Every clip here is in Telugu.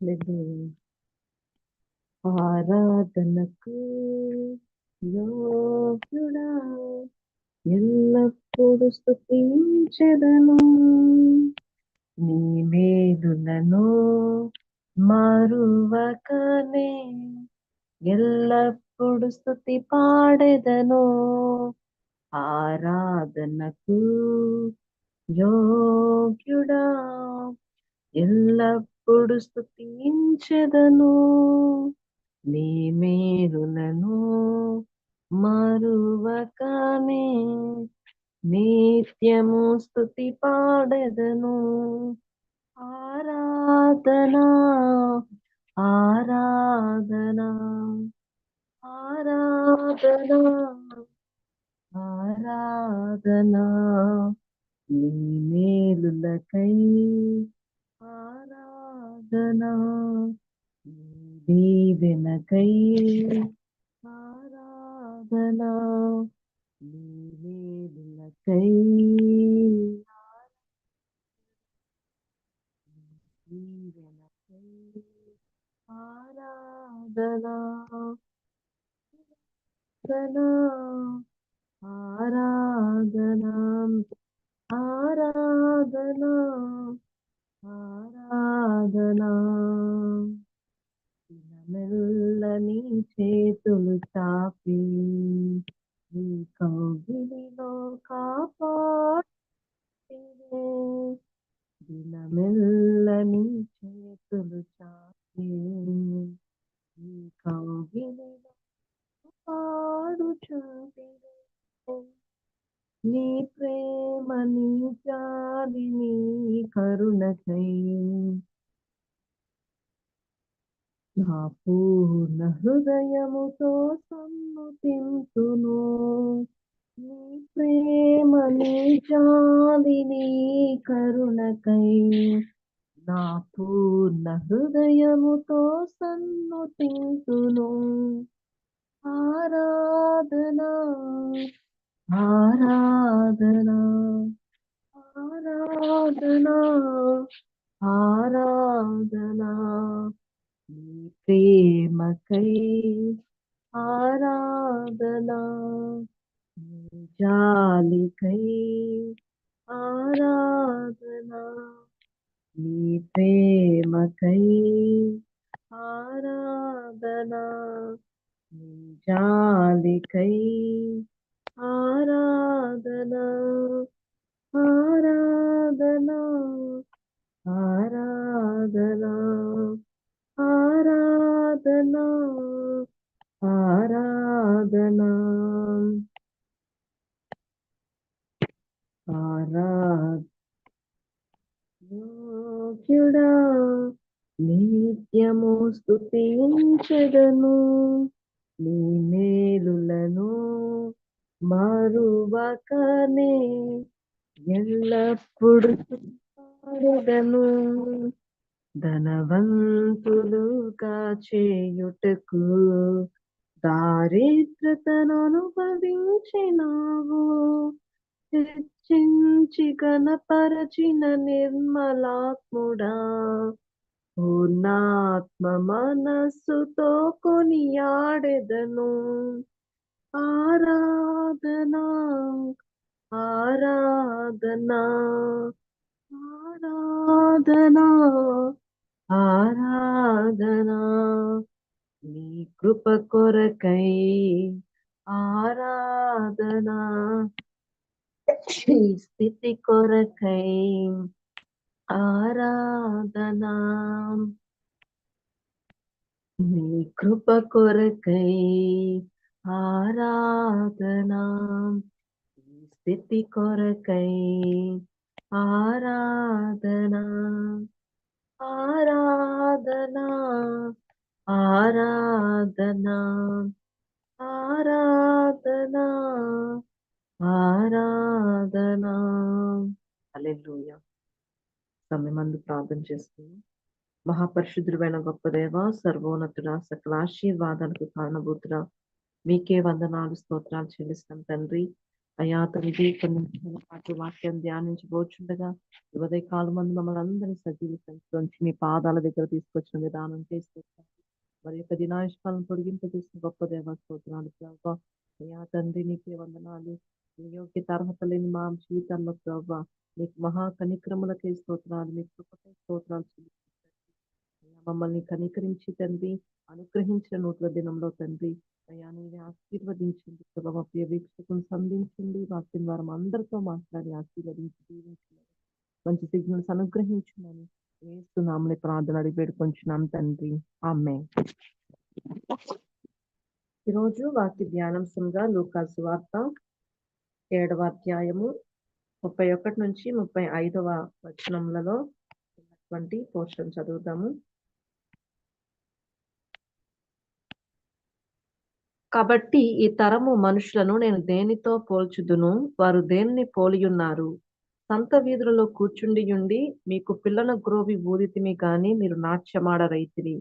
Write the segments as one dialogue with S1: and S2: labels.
S1: హల్లెలూయా. ఆరాధనకు యోగ్యుడా? ఎల్లప్పుడు స్థుతించదను నీ మేలులను మరువకనే ఎల్లప్పుడు స్థుతి పాడెదను ఆరాధనకు యోగ్యుడా? ఎల్లప్పుడు ఎప్పుడు స్థుతించదను నీ మేలులను మరువకనే నిత్యము స్థుతి పాడదను ఆరాధనా ఆరాధనా ఆరాధనా ఆరాధనా నీ మేలులకై ఆరాధనా దీవెనకై ఆరాధనా నీ దీవెనకై ఆరాధనా ఆరాధనా ఆరాధనా సాధనా మెల్లని చేతులు చాపి నీ కౌగిలిలో కాపాడినే దినమెల్లని చేతులు చాపి నీ కౌగిలిలో పాడుచుంటినే నీ ప్రేమ నీ జాలి నీ కరుణకై నా పూర్ణ హృదయముతో సమ్మతింతును నీ ప్రేమ నీ జాలి కరుణకై నా పూర్ణ హృదయముతో సన్నుతింతును. ఆరాధనా ఆరాధనా ఆరాధనా ఆరాధనా. నీ ప్రేమకై ఆరాధనా నీ జాలికై ఆరాధనా నీ ప్రేమకై ఆరాధనా నీ జాలికై ఆరాధనా ఆరాధనా ఆరాధనా ఆరాధనా నిత్యము స్థుతించదను నీ మేలులను మరువకనే ఎల్లప్పుడు ధనవంతులు ధనవంతులుగా చేయుటకు దారిద్రతను అనుభవించినావు హెచ్చించి గణపరచిన నిర్మలాత్ముడా పూర్ణాత్మ మనస్సుతో కొనియాడెదను. ఆరాధనా ఆరాధనా ఆరాధనా ఆరాధనా. నీ కృప కొరకై ఆరాధనా. స్థితి కొరకై ఆరాధనా నీ కృప కొరకై ఆరాధనా ఈ స్థితి కొరకై ఆరాధనా ఆరాధనా ప్రార్థన చేస్తున్నాం మహాపరిశుద్ధుడైన గొప్ప దేవ సర్వోన్నతుడ సకల కారణభూతుడ మీకే వందనాలు స్తోత్రాలు చెల్లిస్తాం తండ్రి. అయా తండ్రి కొన్ని పాటు వాక్యం ధ్యానించబోచుండగా ఉదయ కాలం మంది మమ్మల్ని అందరినీ సజీవ సంఖ్యలోంచి మీ పాదాల దగ్గర తీసుకొచ్చిన విధానం చేస్తూ మరి యొక్క దినాయుష్కాలను పొడిగింపజేసిన గొప్ప దేవ స్తోత్రాలు. ప్రభావ అయా తండ్రి నీకే వందనాలు. యోగ్యత అర్హత లేని మా జీవితాల్లో ప్రభావ మీకు మహా కనిక్రములకే స్తోత్రాలు మీ కృపకే స్తోత్రాలు చెల్లిస్తున్నాను. అయ్యా, మమ్మల్ని కనికరించి తండ్రి అనుగ్రహించిన నూతన దినంలో తండ్రి అయ్యా నీవే ఆశీర్వదించండి ప్రభావ ప్రియ వీక్షకులను సంధించండి వాక్యం ద్వారా మా అందరితో మాట్లాడి ఆశీర్వదించి దీవించండి మంచి సిగ్నల్స్ అనుగ్రహించమని వేస్తున్నామని ప్రార్థన అడిగి వేడుకొంచున్నాం తండ్రి ఆమె ఈరోజు వాక్య ధ్యానాంశంగా లూకాసు వార్త ఏడవ అధ్యాయము ముప్పై ఒకటి నుంచి ముప్పై ఐదవ వచనములలో ఉన్నటువంటి పోర్షన్ చదువుతాము కాబట్టి ఈ తరము మనుషులను నేను దేనితో పోల్చుదును? వారు దేనిని పోలియున్నారు? సంత వీధులలో కూర్చుండియుండి మీకు పిల్లన గ్రోవి ఊదితిమి గాని మీరు నాట్యమాడ రైతిరి.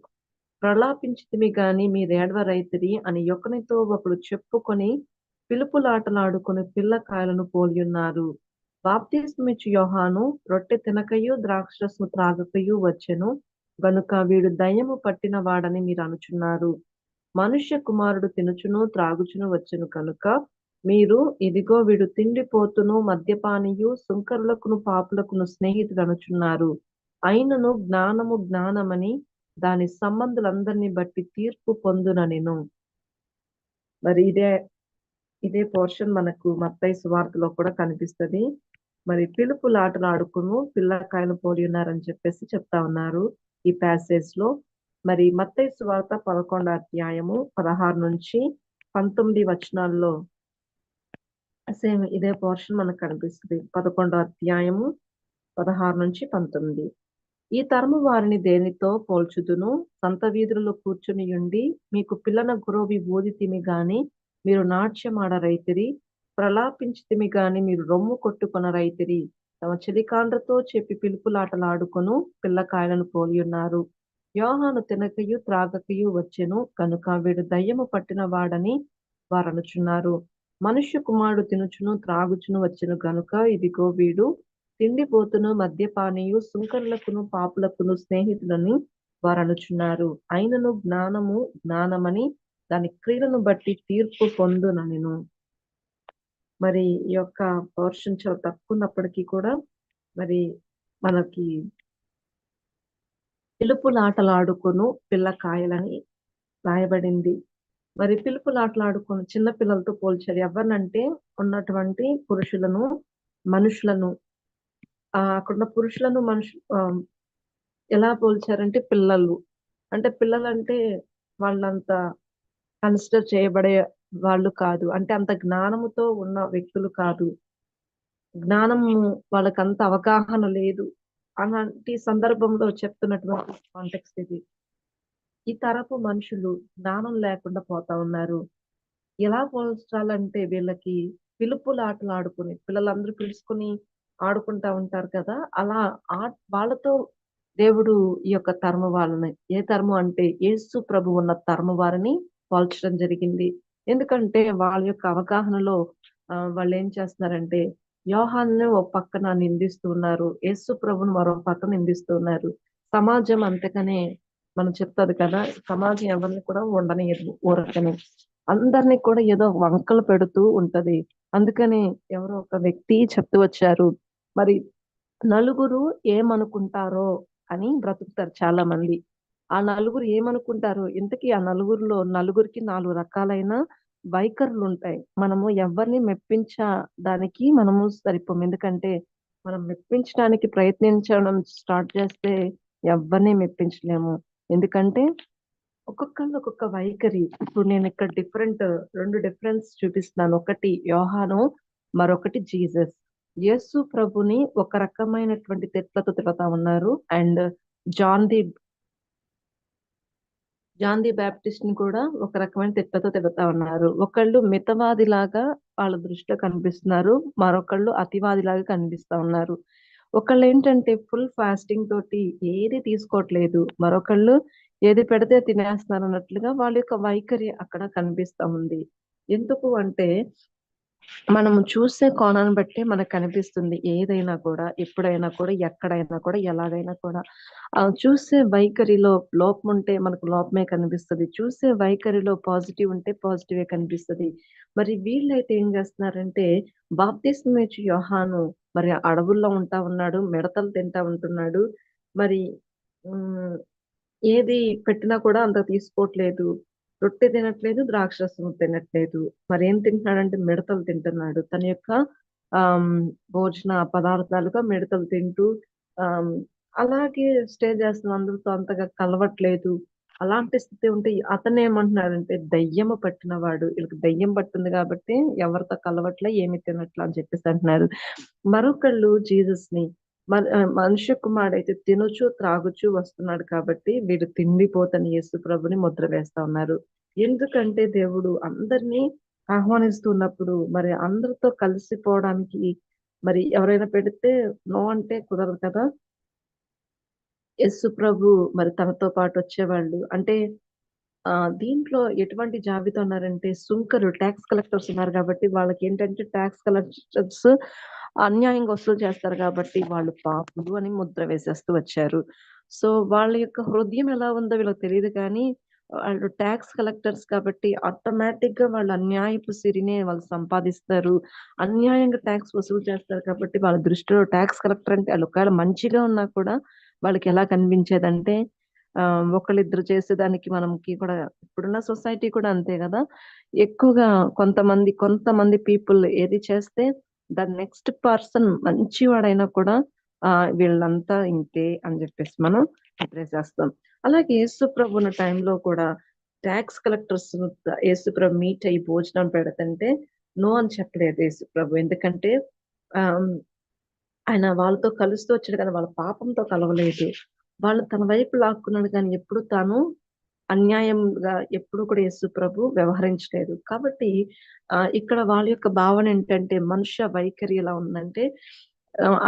S1: ప్రలాపించితిమి గాని మీరేడవ రైతిరి అని ఒకనితో ఒకడు చెప్పుకొని పిలుపులాటలాడుకుని పిల్లకాయలను పోలియున్నారు. బాప్తిస్మిచ్చు యోహాను రొట్టె తినకయు ద్రాక్షరసము త్రాగకయు వచ్చెను. గనుక వీడు దయ్యము పట్టిన వాడని మీరు అనుచున్నారు. మనుష్య కుమారుడు తినుచును త్రాగుచును వచ్చెను కనుక మీరు ఇదిగో వీడు తిండిపోతును మద్యపానియు సుంకరులకును పాపులకును స్నేహితుడు అనుచున్నారు అయినను జ్ఞానము జ్ఞానమని దాని సంబంధులందరినీ బట్టి తీర్పు పొందుననెను. మరి ఇదే ఇదే పోర్షన్ మనకు మత్తై సువార్తలో కూడా కనిపిస్తది. మరి పిలుపులాటలు ఆడుకును పిల్లకాయలు పోలి ఉన్నారని చెప్పేసి చెప్తా ఉన్నారు ఈ ప్యాసేజ్లో. మరి మత్తై సువార్త పదకొండు అధ్యాయము పదహారు నుంచి పంతొమ్మిది వచనాల్లో సేమ్ ఇదే పోర్షన్ మనకు కనిపిస్తుంది. పదకొండో అధ్యాయము పదహారు నుంచి పంతొమ్మిది. ఈ తరము వారిని దేనితో పోల్చుదును? సంత వీధులలో కూర్చుని ఉండి మీకు పిల్లన గురోవి ఊదితిమి గాని మీరు నాట్యమాడ రైతిరి ప్రలాపించితిమి గాని మీరు రొమ్ము కొట్టుకున్న రైతిరి. తమ చెలికాండ్రతో చెప్పి పిలుపులాటలాడుకొను పిల్లకాయలను పోలియున్నారు. యోహాను తినకయు త్రాగకయు వచ్చెను కనుక వీడు దయ్యము పట్టిన వాడని వారు అనుచున్నారు మనుష్య కుమారుడు తినుచును త్రాగుచును వచ్చెను గనుక ఇదిగో వీడు తిండిపోతును మద్యపానీయు సుంకరులకును పాపులకును స్నేహితులని వారు అనుచున్నారు అయినను జ్ఞానము జ్ఞానమని దాని క్రియలను బట్టి తీర్పు పొందున నేను? మరి ఈ యొక్క పోర్షన్ చాలా తక్కువ ఉన్నప్పటికీ కూడా మరి మనకి పిలుపులాటలాడుకొను పిల్లకాయలని రాయబడింది. మరి పిలుపులాటలాడుకుని చిన్న పిల్లలతో పోల్చారు. ఎవరినంటే ఉన్నటువంటి పురుషులను మనుషులను అక్కడ అక్కడున్న పురుషులను మనుషు ఎలా పోల్చారంటే పిల్లలు. అంటే పిల్లలు అంటే వాళ్ళంత కన్సిడర్ చేయబడే వాళ్ళు కాదు. అంటే అంత జ్ఞానముతో ఉన్న వ్యక్తులు కాదు. జ్ఞానము వాళ్ళకి అంత అవగాహన లేదు. అలాంటి సందర్భంలో చెప్తున్నటువంటి కాంటెక్స్ట్ ఇది. ఈ తరపు మనుషులు జ్ఞానం లేకుండా పోతా ఉన్నారు. ఎలా పోల్చాలంటే వీళ్ళకి పిలుపులాటలు ఆడుకుని పిల్లలందరూ పిలుచుకుని ఆడుకుంటా ఉంటారు కదా అలా ఆ వాళ్ళతో దేవుడు ఈ యొక్క తరము వాళ్ళని. ఏ తరము అంటే యేసు ప్రభు ఉన్న తరము వారిని పోల్చడం జరిగింది. ఎందుకంటే వాళ్ళ యొక్క అవగాహనలో వాళ్ళు ఏం చేస్తున్నారంటే యోహాన్ని ఒక పక్కన నిందిస్తూ ఉన్నారు. యేసు ప్రభుని మరో పక్కన నిందిస్తూ ఉన్నారు. సమాజం అంతకనే మనం చెప్తాది కదా సమాజం ఎవరిని కూడా ఉండనియదు ఊరకని. అందరినీ కూడా ఏదో వంకలు పెడుతూ ఉంటది. అందుకని ఎవరో ఒక వ్యక్తి చెప్తూ వచ్చారు మరి నలుగురు ఏమనుకుంటారో అని బ్రతుకుతారు చాలా మంది ఆ నలుగురు ఏమనుకుంటారు ఇంతకీ ఆ నలుగురిలో నలుగురికి నాలుగు రకాలైన వైఖరులు ఉంటాయి మనము ఎవరిని మెప్పించడానికి మనము సరిపోం ఎందుకంటే మనం మెప్పించడానికి ప్రయత్నించడం స్టార్ట్ చేస్తే ఎవరిని మెప్పించలేము. ఎందుకంటే ఒక్కొక్కళ్ళు ఒక్కొక్క వైఖరి. ఇప్పుడు నేను ఇక్కడ డిఫరెంట్ రెండు డిఫరెన్స్ చూపిస్తున్నాను. ఒకటి యోహాను మరొకటి జీసస్. యేసు ప్రభుని ఒక రకమైనటువంటి తిట్లతో తిడతా ఉన్నారు. And John the John the బ్యాప్టిస్ట్ని కూడా ఒక రకమైన తిట్టతో తిడతా ఉన్నారు. ఒకళ్ళు మితవాది లాగా వాళ్ళ దృష్టిలో కనిపిస్తున్నారు. మరొకళ్ళు అతివాది లాగా కనిపిస్తా ఉన్నారు. ఒకళ్ళు ఏంటంటే ఫుల్ ఫాస్టింగ్ తోటి ఏది తీసుకోవట్లేదు. మరొకళ్ళు ఏది పెడితే తినేస్తున్నారు అన్నట్లుగా వాళ్ళ యొక్క వైఖరి అక్కడ కనిపిస్తా ఉంది. ఎందుకు అంటే మనము చూసే కోణాన్ని బట్టే మనకు కనిపిస్తుంది. ఏదైనా కూడా, ఎప్పుడైనా కూడా, ఎక్కడైనా కూడా, ఎలాగైనా కూడా. ఆహ్, చూసే వైఖరిలో ఉంటే మనకు లోపమే కనిపిస్తది. చూసే వైఖరిలో పాజిటివ్ ఉంటే పాజిటివే కనిపిస్తది. మరి వీళ్ళైతే ఏం చేస్తున్నారంటే బాప్తిస్మం యోహాను మరి అడవుల్లో ఉంటా ఉన్నాడు. మిడతలు తింటా ఉంటున్నాడు. మరి ఏది పెట్టినా కూడా అంత తీసుకోవట్లేదు. రొట్టె తినట్లేదు, ద్రాక్షరసం తినట్లేదు. మరి ఏం తింటున్నాడంటే మిడతలు తింటున్నాడు. తన యొక్క ఆ భోజన పదార్థాలుగా మిడతలు తింటూ ఆ అలాగే స్టే చేస్తున్న అందరితో అంతగా కలవట్లేదు. అలాంటి స్థితి ఉంటే అతను ఏమంటున్నాడంటే దయ్యము పట్టినవాడు. వీళ్ళకి దయ్యం పట్టింది కాబట్టి ఎవరితో కలవట్లే, ఏమి తినట్లే అని చెప్పేసి అంటున్నారు. మరొకళ్ళు జీసస్‌ని మన మనుష్య కుమారుడైతే తినుచు, త్రాగుచు వస్తున్నాడు కాబట్టి వీడు తిండిపోతని యేసు ప్రభుని ముద్ర వేస్తా ఉన్నారు. ఎందుకంటే దేవుడు అందరిని ఆహ్వానిస్తున్నప్పుడు మరి అందరితో కలిసిపోవడానికి మరి ఎవరైనా పెడితే నో అంటే కుదరదు కదా! యస్సు ప్రభు మరి తనతో పాటు వచ్చేవాళ్ళు. అంటే ఆ దీంట్లో ఎటువంటి జాబితా ఉన్నారంటే సుంకరు టాక్స్ కలెక్టర్స్ ఉన్నారు కాబట్టి వాళ్ళకి ఏంటంటే టాక్స్ కలెక్టర్స్ అన్యాయంగా వసూలు చేస్తారు కాబట్టి వాళ్ళు పాపులు అని ముద్ర వేసేస్తూ వచ్చారు. సో, వాళ్ళ యొక్క హృదయం ఎలా ఉందో వీళ్ళకి తెలియదు కానీ వాళ్ళు టాక్స్ కలెక్టర్స్ కాబట్టి ఆటోమేటిక్గా వాళ్ళు అన్యాయపు సిరినే వాళ్ళు సంపాదిస్తారు. అన్యాయంగా టాక్స్ వసూలు చేస్తారు కాబట్టి వాళ్ళ దృష్టిలో టాక్స్ కలెక్టర్ అంటే వాళ్ళు ఒకవేళ మంచిగా ఉన్నా కూడా వాళ్ళకి ఎలా కనిపించేదంటే ఆ ఒకళ్ళిద్దరు చేసేదానికి మనకి కూడా ఇప్పుడున్న సొసైటీ కూడా అంతే కదా ఎక్కువగా కొంతమంది, కొంతమంది పీపుల్ ఏది చేస్తే ద నెక్స్ట్ పర్సన్ మంచివాడైనా కూడా ఆ వీళ్ళంతా ఇంతే అని చెప్పేసి మనం చెప్పేసేస్తాం. అలాగే యేసుప్రభు ఉన్న టైంలో కూడా టాక్స్ కలెక్టర్స్ యేసుప్రభు మీట్ అయ్యి భోజనం పెడతంటే నో అని చెప్పలేదు యేసుప్రభు. ఎందుకంటే ఆ ఆయన వాళ్ళతో కలుస్తూ వచ్చాడు కానీ వాళ్ళ పాపంతో కలవలేదు. వాళ్ళు తన వైపు లాక్కున్నాడు కానీ ఎప్పుడు తాను అన్యాయంగా ఎప్పుడు కూడా యేసు ప్రభు వ్యవహరించలేదు. కాబట్టి ఆ ఇక్కడ వాళ్ళ యొక్క భావన ఏంటంటే మనుష్య వైఖరి ఎలా ఉందంటే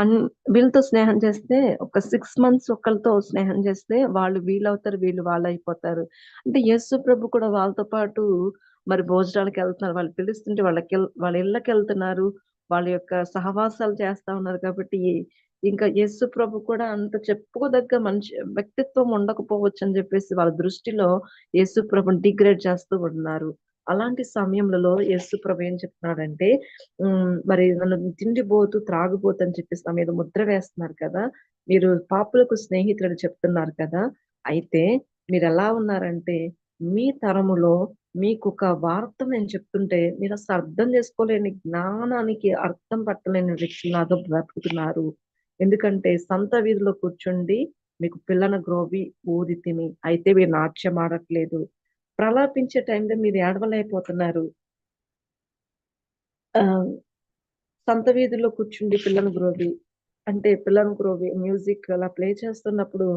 S1: అన్ వీళ్ళతో స్నేహం చేస్తే ఒక సిక్స్ మంత్స్ ఒకళ్ళతో స్నేహం చేస్తే వాళ్ళు వీళ్ళవుతారు, వీళ్ళు వాళ్ళు అయిపోతారు అంటే యేసు ప్రభు కూడా వాళ్ళతో పాటు మరి భోజనాలకెళ్తున్నారు. వాళ్ళు పిలుస్తుంటే వాళ్ళకి వాళ్ళ ఇళ్ళకెళ్తున్నారు. వాళ్ళ యొక్క సహవాసాలు చేస్తా ఉన్నారు కాబట్టి ఇంకా యేసు ప్రభు కూడా అంత చెప్పుకోదగ్గ మనిషి వ్యక్తిత్వం ఉండకపోవచ్చు అని చెప్పేసి వాళ్ళ దృష్టిలో యేసు ప్రభుని డిగ్రేడ్ చేస్తూ ఉన్నారు. అలాంటి సమయంలో యేసు ప్రభు ఏం చెప్తున్నాడంటే మరి నన్ను తిండిపోతూ త్రాగుబోతు అని చెప్పేసి నా మీద ముద్ర వేస్తున్నారు కదా! మీరు పాపులకు స్నేహితులు చెప్తున్నారు కదా! అయితే మీరు ఎలా ఉన్నారంటే మీ తరములో మీకు ఒక వార్త నేను చెప్తుంటే మీరు అసలు అర్థం చేసుకోలేని జ్ఞానానికి అర్థం పట్టలేని వ్యక్తిలాగా బ్రతుకుతున్నారు. ఎందుకంటే సంత వీధిలో కూర్చుండి మీకు పిల్లన గ్రోవి ఊదితిమి. అయితే మీరు నాట్యమాడట్లేదు. ప్రలాపించే టైంలో మీరు ఏడవలేకపోతున్నారు. సంత వీధిలో కూర్చుండి పిల్లను గ్రోవి అంటే పిల్లను గ్రోవి మ్యూజిక్ అలా ప్లే చేస్తున్నప్పుడు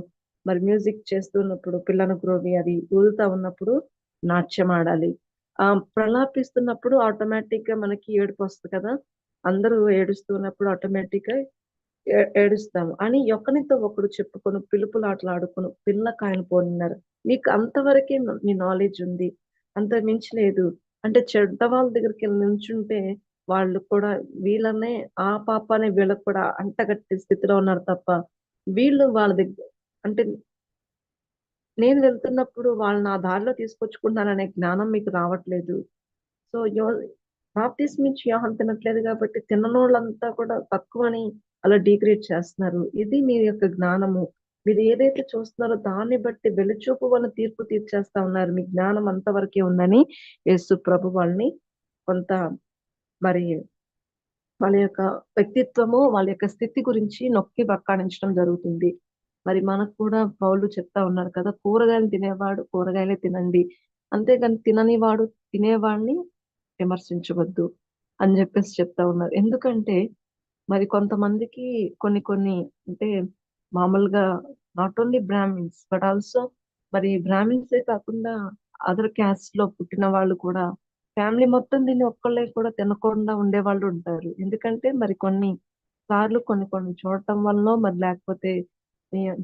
S1: మరి మ్యూజిక్ చేస్తున్నప్పుడు పిల్లను గ్రోవి అది ఊదుతా ఉన్నప్పుడు నాట్యం ఆడాలి ఆ ప్రలాపిస్తున్నప్పుడు ఆటోమేటిక్‌గా మనకి ఏడుపొస్తది కదా! అందరూ ఏడుస్తున్నప్పుడు ఆటోమేటిక్‌గా గా ఏడుస్తాము. అని ఒకనితో ఒకడు చెప్పుకొని పిలుపులాటలాడుకొని పిల్లకాయలు పోనిన్నారు. మీకు అంతవరకే నీ మీ నాలెడ్జ్ ఉంది. అంతకు మించి లేదు. అంటే దగ్గరికి వెళ్ళి నుంచుంటే వాళ్ళు కూడా వీళ్ళనే ఆ పాపాన్ని వీళ్ళకి కూడా అంటగట్టే స్థితిలో ఉన్నారు తప్ప, వీళ్ళు వాళ్ళ దగ్గర అంటే నేను వెళ్తున్నప్పుడు వాళ్ళు నా దారిలో తీసుకొచ్చుకుంటాననే జ్ఞానం మీకు రావట్లేదు. సో, యో బాప్తిస్మిచ్చి యోహాను తినట్లేదు కాబట్టి తిననోళ్ళంతా కూడా తక్కువని అలా డిగ్రేడ్ చేస్తున్నారు. ఇది మీ యొక్క జ్ఞానము. మీరు ఏదైతే చూస్తున్నారో దాన్ని బట్టి వెలిచూపు వలన తీర్పు తీర్చేస్తా ఉన్నారు. మీ జ్ఞానం అంతవరకే ఉందని యేసు ప్రభు వాళ్ళని కొంత మరి వాళ్ళ యొక్క వ్యక్తిత్వము, వాళ్ళ యొక్క స్థితి గురించి నొక్కి వక్కాణించడం జరుగుతుంది. మరి మనకు కూడా పౌలు చెప్తా ఉన్నారు కదా! కూరగాయలు తినేవాడు కూరగాయలే తినండి. అంతేగాని తినని వాడు తినేవాడిని విమర్శించవద్దు అని చెప్పేసి చెప్తా ఉన్నారు. ఎందుకంటే మరి కొంతమందికి కొన్ని కొన్ని అంటే మామూలుగా not only Brahmins but also మరి బ్రాహ్మిన్సే కాకుండా అదర్ క్యాస్ట్లో పుట్టిన వాళ్ళు కూడా ఫ్యామిలీ మొత్తం దీన్ని ఒక్కళ్ళే కూడా తినకుండా ఉండేవాళ్ళు ఉంటారు. ఎందుకంటే మరి కొన్ని సార్లు కొన్ని కొన్ని చూడటం వల్ల మరి లేకపోతే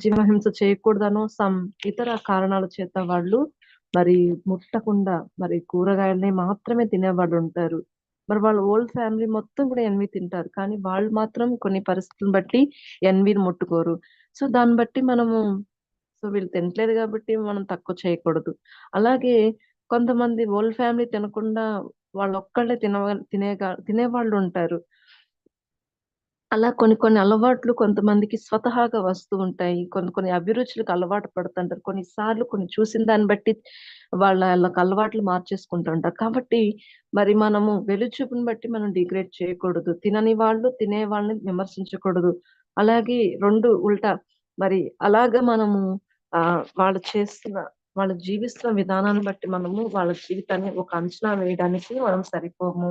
S1: జీవహింస చేయకూడదనో సమ్ ఇతర కారణాల చేత వాళ్ళు మరి ముట్టకుండా మరి కూరగాయల్ని మాత్రమే తినేవాళ్ళుంటారు. మరి వాళ్ళ ఓల్డ్ ఫ్యామిలీ మొత్తం కూడా ఎన్వి తింటారు. కానీ వాళ్ళు మాత్రం కొన్ని పరిస్థితులను బట్టి ఎన్విని ముట్టుకోరు. సో దాన్ని బట్టి మనము సో వీళ్ళు తినట్లేదు కాబట్టి మనం తక్కువ చేయకూడదు. అలాగే కొంతమంది ఓల్డ్ ఫ్యామిలీ తినకుండా వాళ్ళు ఒక్కళ్ళే తిన తినే తినేవాళ్ళు ఉంటారు. అలా కొన్ని కొన్ని అలవాట్లు కొంతమందికి స్వతహాగా వస్తూ ఉంటాయి. కొన్ని కొన్ని అభిరుచులకు అలవాటు పడుతుంటారు. కొన్నిసార్లు కొన్ని చూసిన దాన్ని బట్టి వాళ్ళ వాళ్ళకి అలవాట్లు మార్చేసుకుంటూ ఉంటారు. కాబట్టి మరి మనము వెలుచూపుని బట్టి మనం డిగ్రేడ్ చేయకూడదు. తినని వాళ్ళు తినే వాళ్ళని విమర్శించకూడదు. అలాగే రెండు ఉల్టా మరి అలాగా మనము ఆ వాళ్ళు చేస్తున్న వాళ్ళు జీవిస్తున్న విధానాన్ని బట్టి మనము వాళ్ళ జీవితాన్ని ఒక అంచనా వేయడానికి మనం సరిపోము.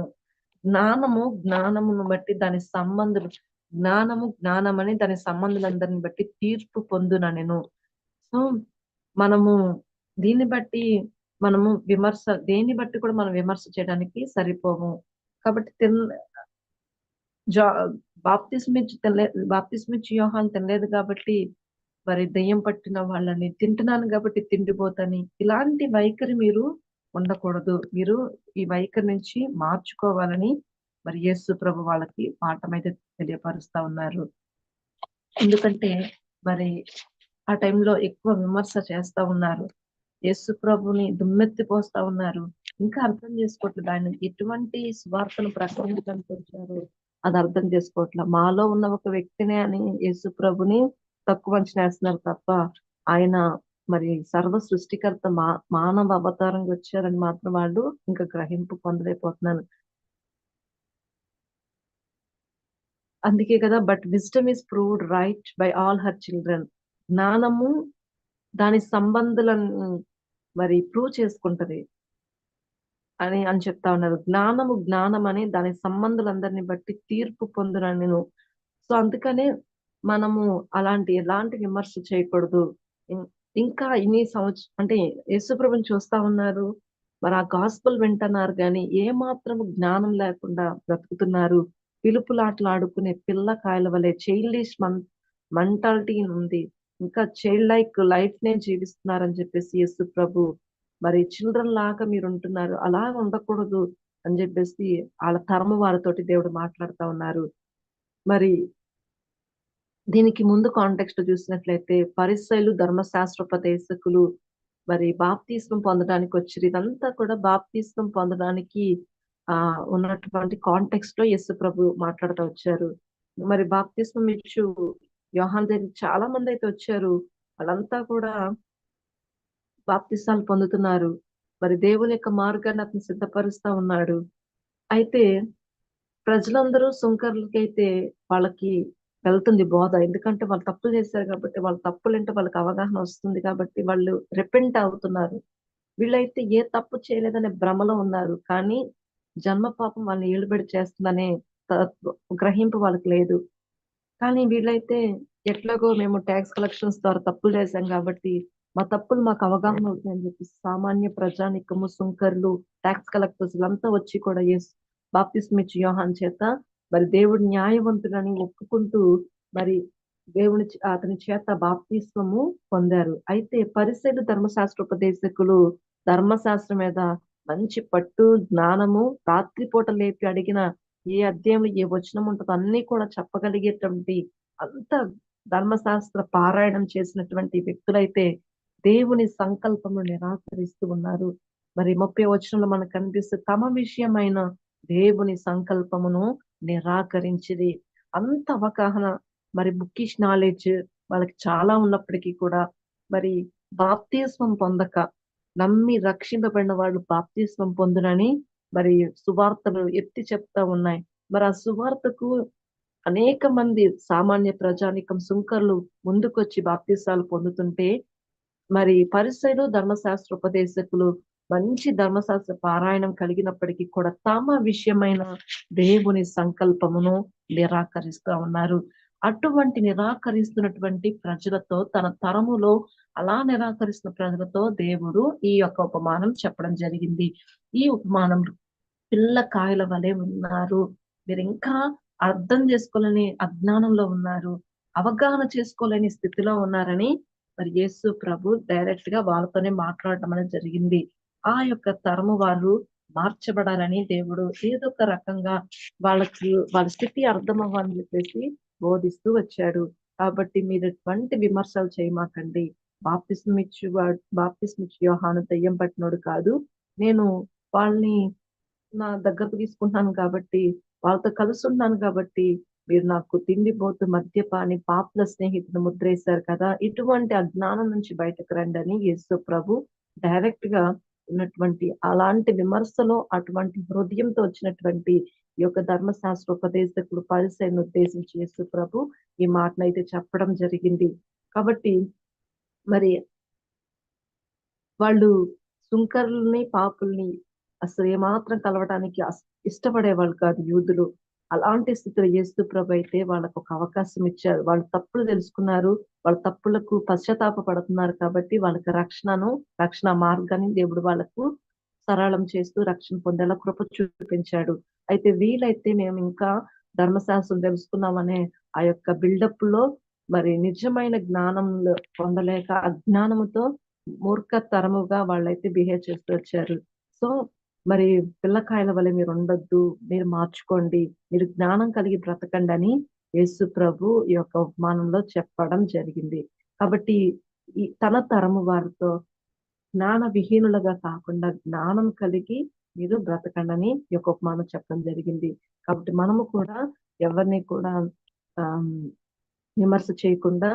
S1: జ్ఞానము జ్ఞానమును బట్టి దాని సంబంధులు జ్ఞానము జ్ఞానమని దాని సంబంధులందరిని బట్టి తీర్పు పొందున నేను? సో మనము దీన్ని బట్టి మనము విమర్శ దేన్ని బట్టి కూడా మనం విమర్శ చేయడానికి సరిపోము. కాబట్టి తిన్ జా బాప్తిస్మిచ్ తినలే బాప్తిస్మిచ్చి యోహాన్ తినలేదు కాబట్టి మరి దెయ్యం పట్టిన వాళ్ళని తింటున్నాను కాబట్టి తిండిపోతని. ఇలాంటి వైఖరి మీరు ఉండకూడదు. మీరు ఈ వైఖరి నుంచి మార్చుకోవాలని మరి యేసు ప్రభు వాళ్ళకి పాఠమైతే తెలియపరుస్తా ఉన్నారు. ఎందుకంటే మరి ఆ టైంలో ఎక్కువ విమర్శ చేస్తా ఉన్నారు. యేసు ప్రభుని దుమ్మెత్తి పోస్తా ఉన్నారు. ఇంకా అర్థం చేసుకోవట్లేదు. ఆయన ఎటువంటి స్వార్థను ప్రకటించడానికి వచ్చారు అది అర్థం చేసుకోవట్లేదు మాలో ఉన్న ఒక వ్యక్తినే అని యేసు ప్రభుని తక్కువ అంచనా వేస్తున్నారు తప్ప ఆయన మరి సర్వ సృష్టికర్త మా మానవ అవతారంగా వచ్చారని మాత్రం వాళ్ళు ఇంకా గ్రహింపు పొందలేకపోతున్నాను. అందుకే కదా but wisdom is proved right by all her children జ్ఞానము దాని సంబంధులను మరి ప్రూవ్ చేసుకుంటది అని అని చెప్తా ఉన్నారు. జ్ఞానము జ్ఞానం అని దాని సంబంధాలందరిని బట్టి తీర్పు పొందున నేను. సో అందుకనే మనము అలాంటి ఎలాంటి విమర్శ చేయకూడదు. ఇంకా ఇన్ని సంవత్సరం అంటే యేసుప్రభుని చూస్తా ఉన్నారు. మరి ఆ గాస్పల్ వింటున్నారు కానీ ఏ మాత్రం జ్ఞానం లేకుండా బ్రతుకుతున్నారు. పిలుపులాటలు ఆడుకునే పిల్లకాయల వలె చైల్డిష్ మన్ మెంటాలిటీ ఉంది. ఇంకా చైల్డ్ లైక్ లైఫ్ నే జీవిస్తున్నారని చెప్పేసి యేసు ప్రభు. మరి చిల్డ్రన్ లాగా మీరు ఉంటున్నారు అలా ఉండకూడదు అని చెప్పేసి వాళ్ళ తరము వారితోటి దేవుడు మాట్లాడుతా ఉన్నారు. మరి దీనికి ముందు కాంటెక్స్ట్ చూసినట్లయితే పరిసైలు ధర్మశాస్త్రోపదేశకులు మరి బాప్తీస్వం పొందడానికి వచ్చారు. ఇదంతా కూడా బాప్తీస్వం పొందడానికి ఆ ఉన్నటువంటి కాంటెక్స్ట్లో యస్సు ప్రభు మాట్లాడుతూ వచ్చారు. మరి బాప్తీస్వం ఇచ్చు యోహాన్ దగ్గర చాలా మంది అయితే వచ్చారు. వాళ్ళంతా కూడా బాప్తిస్తాలు పొందుతున్నారు. మరి దేవుని యొక్క మార్గాన్ని అతను సిద్ధపరుస్తా ఉన్నాడు. అయితే ప్రజలందరూ సుంకర్లకైతే వాళ్ళకి వెళ్తుంది బోధ. ఎందుకంటే వాళ్ళు తప్పులు చేశారు కాబట్టి వాళ్ళ తప్పులంటే వాళ్ళకి అవగాహన వస్తుంది కాబట్టి వాళ్ళు రిపెంట్ అవుతున్నారు. వీళ్ళైతే ఏ తప్పు చేయలేదనే భ్రమలో ఉన్నారు. కానీ జన్మ పాపం వాళ్ళని ఏలుబడి చేస్తుందనే గ్రహింపు వాళ్ళకి లేదు. కానీ వీళ్ళైతే ఎట్లాగో మేము ట్యాక్స్ కలెక్షన్స్ ద్వారా తప్పులు చేశాం కాబట్టి మా తప్పులు మాకు అవగాహన అవుతాయని చెప్పి సామాన్య ప్రజానికము సుంకర్లు ట్యాక్స్ కలెక్టర్స్ అంతా వచ్చి కూడా ఎస్ బాప్తిస్మిచ్ యోహాన్ చేత మరి దేవుడు న్యాయవంతుడని ఒప్పుకుంటూ మరి దేవుని అతని చేత బాప్తిస్వము పొందారు. అయితే పరిసెలు ధర్మశాస్త్ర ఉపదేశకులు ధర్మశాస్త్రం మీద మంచి పట్టు జ్ఞానము రాత్రిపూట లేపి అడిగిన ఏ అధ్యాయంలో ఏ వచనం ఉంటుందో అన్ని కూడా చెప్పగలిగేటువంటి అంత ధర్మశాస్త్ర పారాయణం చేసినటువంటి వ్యక్తులైతే దేవుని సంకల్పము నిరాకరిస్తూ ఉన్నారు. మరి ముప్పై వచనంలో మనకు కనిపిస్తూ తమ విషయమైన దేవుని సంకల్పమును నిరాకరించింది. అంత అవగాహన మరి బుక్కిష్ నాలెడ్జ్ వాళ్ళకి చాలా ఉన్నప్పటికీ కూడా మరి బాప్తిస్వం పొందక నమ్మి రక్షింపబడిన వాళ్ళు బాప్తిస్వం పొందునని మరి సువార్తలు ఎత్తి చెప్తా ఉన్నాయి. మరి ఆ సువార్తకు అనేక మంది సామాన్య ప్రజానికం సుంకర్లు ముందుకొచ్చి బాప్తిసాలు పొందుతుంటే మరి పరిసైలు ధర్మశాస్త్ర ఉపదేశకులు మంచి ధర్మశాస్త్ర పారాయణం కలిగినప్పటికీ కూడా తమ విషయమైన దేవుని సంకల్పమును నిరాకరిస్తూ ఉన్నారు. అటువంటి నిరాకరిస్తున్నటువంటి ప్రజలతో తన తరములో అలా నిరాకరిస్తున్న ప్రజలతో దేవుడు ఈ యొక్క ఉపమానం చెప్పడం జరిగింది. ఈ ఉపమానం పిల్ల కాయల వలె ఉన్నారు. మీరు ఇంకా అర్థం చేసుకోలేని అజ్ఞానంలో ఉన్నారు. అవగాహన చేసుకోలేని స్థితిలో ఉన్నారని మరి యేసు ప్రభు డైరెక్ట్గా వాళ్ళతోనే మాట్లాడటం అనేది జరిగింది. ఆ యొక్క తరము వారు మార్చబడాలని దేవుడు ఏదో ఒక రకంగా వాళ్ళకి వాళ్ళ స్థితి అర్థమవ్వాలని చెప్పేసి బోధిస్తూ వచ్చాడు. కాబట్టి మీరు ఎటువంటి విమర్శలు చేయమాకండి. బాప్తిస్మిచ్చు బాప్తిస్మిచ్చు యోహాను దయ్యం పట్టినోడు కాదు. నేను వాళ్ళని నా దగ్గరకు తీసుకుంటున్నాను కాబట్టి వాళ్ళతో కలిసి ఉన్నాను కాబట్టి మీరు నాకు తిండిపోతు మద్యపాని పాపుల స్నేహితుని ముద్రేశారు కదా ఇటువంటి అజ్ఞానం నుంచి బయటకు రండి అని యేసు ప్రభు డైరెక్ట్గా ఉన్నటువంటి అలాంటి విమర్శలో అటువంటి హృదయంతో వచ్చినటువంటి ఈ యొక్క ధర్మశాస్త్ర ఉపదేశకుడు పరిసైను ఉద్దేశించి యేసు ప్రభు ఈ మాటనైతే చెప్పడం జరిగింది. కాబట్టి మరి వాళ్ళు సుంకరుల్ని పాపుల్ని అసలు ఏమాత్రం కలవటానికి ఇష్టపడేవాళ్ళు కాదు యూదులు. అలాంటి స్థితిలో యేసు ప్రభు అయితే వాళ్ళకు ఒక అవకాశం ఇచ్చారు. వాళ్ళు తప్పులు తెలుసుకున్నారు. వాళ్ళ తప్పులకు పశ్చాత్తాప పడుతున్నారు కాబట్టి వాళ్ళకి రక్షణను రక్షణ మార్గాన్ని దేవుడు వాళ్ళకు సరళం చేస్తూ రక్షణ పొందేలా కృప చూపించాడు. అయితే వీలైతే మేము ఇంకా ధర్మశాస్త్రం తెలుసుకున్నామనే ఆ యొక్క బిల్డప్లో మరి నిజమైన జ్ఞానంలో పొందలేక అజ్ఞానముతో మూర్ఖతరముగా వాళ్ళైతే బిహేవ్ చేస్తూ వచ్చారు. సో మరి పిల్లకాయల వల్ల మీరు ఉండొద్దు మీరు మార్చుకోండి మీరు జ్ఞానం కలిగి బ్రతకండి అని యేసు ప్రభు ఈ యొక్క ఉపమానంలో చెప్పడం జరిగింది. కాబట్టి ఈ తన తరము వారితో జ్ఞాన విహీనులుగా కాకుండా జ్ఞానం కలిగి మీరు బ్రతకండి అని ఈ యొక్క ఉపమానం చెప్పడం జరిగింది. కాబట్టి మనము కూడా ఎవరిని కూడా విమర్శ చేయకుండా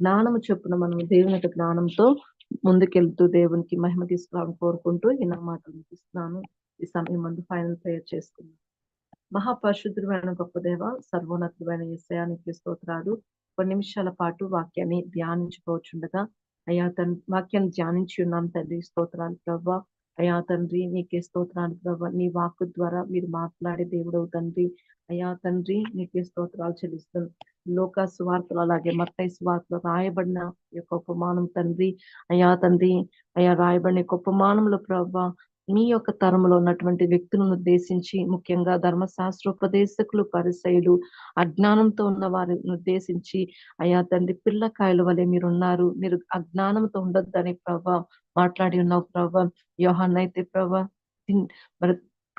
S1: జ్ఞానము చెప్పున మనం దేవుని యొక్క జ్ఞానంతో ముందుకెళ్తూ దేవునికి మహిమ తీసుకురావాలని కోరుకుంటూ ఈ నా మాటలు ముగిస్తున్నాను ఈ సమయం ముందు ఫైనల్ ప్రేయర్ చేసుకున్నాను మహాపరిశుద్ధుడైన గొప్ప దేవ సర్వోన్నతుడైన విషయానికి స్తోత్రాలు. కొన్ని నిమిషాల పాటు వాక్యాన్ని ధ్యానించుకోవచ్చుండగా అయ్యా తన వాక్యాన్ని ధ్యానించి ఉన్నాను తండ్రి స్తోత్రాలు ప్రభావ అయా తండ్రి నీకే స్తోత్రాలు ప్రభా నీ వాక్కు ద్వారా మీరు మాట్లాడే దేవుడవు తండ్రి. అయా తండ్రి నీకే స్తోత్రాలు చెల్లిస్తాను లోక సువార్తలు అలాగే మత్తై సువార్తలు రాయబడిన యొక్క ఉపమానం తండ్రి. అయా తండ్రి అయా రాయబడిన యొక్క ఉపమానంలో ప్రభా మీ యొక్క తరములో ఉన్నటువంటి వ్యక్తులను ఉద్దేశించి ముఖ్యంగా ధర్మశాస్త్రోపదేశకులు పరిసయులు అజ్ఞానంతో ఉన్న వారిని ఉద్దేశించి అయా తండ్రి పిల్లకాయల వలె మీరు ఉన్నారు మీరు అజ్ఞానంతో ఉండొద్దని ప్రభా మాట్లాడి ఉన్నావు ప్రభా. యోహాన్ అయితే ప్రభా మరి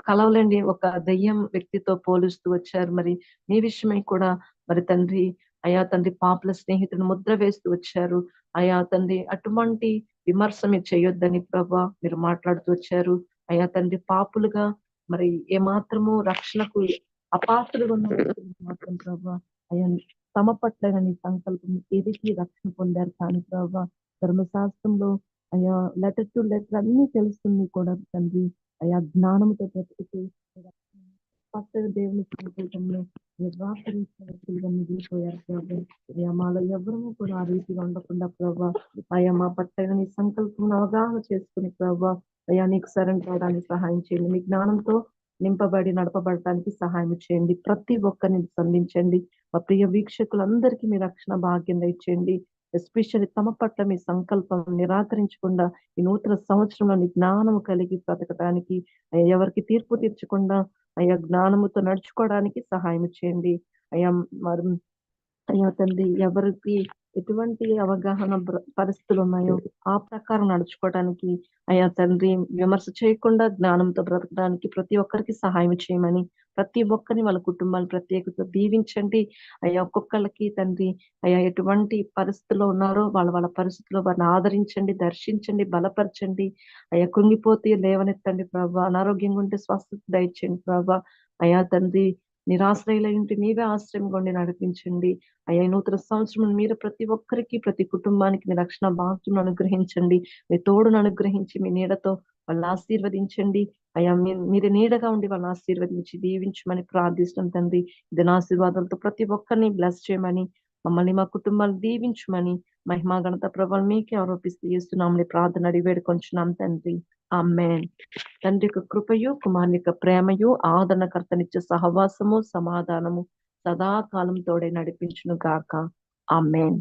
S1: కలవలేండి ఒక దయ్యం వ్యక్తితో పోలుస్తూ వచ్చారు. మరి మీ విషయమై కూడా మరి తండ్రి అయా తండ్రి పాపల స్నేహితుని ముద్ర వేస్తూ వచ్చారు. అయా తండ్రి అటువంటి విమర్శ మీరు చేయొద్దని ప్రభా మీరు మాట్లాడుతూ వచ్చారు. అయా తండ్రి పాపులుగా మరి ఏమాత్రము రక్షణకు అపాత్రులుగా ఉన్న మాత్రం ప్రభా అయా తమ పట్ల నీ సంకల్పం ఏదికి రక్షణ పొందారు కానీ ప్రభా. ధర్మశాస్త్రంలో అయ్యా లెటర్ టు లెటర్ అన్ని తెలుస్తుంది కూడా తండ్రి. అయ్యా జ్ఞానంతో బ్రతుకుతూ దేవుని సంకల్పంలో నిరాకరించిన మిగిలిపోయారు ప్రభా. మాలో ఎవరము కూడా ఆ రీతిగా ఉండకుండా ప్రభా. అయ్యా మా పట్ల నీ సంకల్పం అవగాహన చేసుకుని ప్రభా. అయ్యా నీకు సరెండర్ అవడానికి సహాయం చేయండి. మీ జ్ఞానంతో నింపబడి నడపబడటానికి సహాయం చేయండి. ప్రతి ఒక్కరిని సంధించండి మా ప్రియ వీక్షకులందరికీ మీ రక్షణ భాగ్యం ఇచ్చేయండి ఎస్పెషల్లీ తమ పట్ల మీ సంకల్పం నిరాకరించకుండా ఈ నూతన సంవత్సరంలో జ్ఞానము కలిగి బ్రతకడానికి ఎవరికి తీర్పు తీర్చకుండా అయ్యా జ్ఞానముతో నడుచుకోవడానికి సహాయం చేయండి. అయ్యా మరి అయ్యా తండ్రి ఎవరికి ఎటువంటి అవగాహన పరిస్థితులు ఉన్నాయో ఆ ప్రకారం నడుచుకోవడానికి అయ్యా తండ్రి విమర్శ చేయకుండా జ్ఞానంతో బ్రతకడానికి ప్రతి ఒక్కరికి సహాయం చేయమని ప్రతి ఒక్కరిని వాళ్ళ కుటుంబాలు ప్రత్యేకత దీవించండి. అయ్యా ఒక్కొక్కళ్ళకి తండ్రి అయ్యా ఎటువంటి పరిస్థితుల్లో ఉన్నారో వాళ్ళ వాళ్ళ పరిస్థితుల్లో వారిని ఆదరించండి దర్శించండి బలపరచండి. అయ్యా కుంగిపోతే లేవనెత్తండి ప్రభా. అనారోగ్యంగా ఉంటే స్వస్థత దయచండి ప్రభా. అయ్యా తండ్రి నిరాశ్రయులైంటి మీవే ఆశ్రయం కొండి నడిపించండి. అయ్యా నూతన సంవత్సరం మీరు ప్రతి ఒక్కరికి ప్రతి కుటుంబానికి మీ రక్షణ భాగ్యం అనుగ్రహించండి. మీ తోడును అనుగ్రహించి మీ నీడతో వాళ్ళని ఆశీర్వదించండి. అయ్యా మీరు నీడగా ఉండి వాళ్ళని ఆశీర్వదించి దీవించమని ప్రార్థిస్తున్నాం తండ్రి. ఇది ఆశీర్వాదాలతో ప్రతి ఒక్కరిని బ్లెస్ చేయమని మమ్మల్ని మా కుటుంబాలు దీవించమని మహిమా గణత ప్రభావం మీకే ఆరోపిస్తూ చేస్తున్నాం ప్రార్థన అడిగి వేడుకొంచున్నాం తండ్రి. అమ్మేన్. తండ్రి యొక్క కృపయు కుమార్ని యొక్క ప్రేమయు ఆదరణకర్తనిచ్చే సహవాసము సమాధానము సదాకాలం తోడే నడిపించును గాక. అమ్మేన్.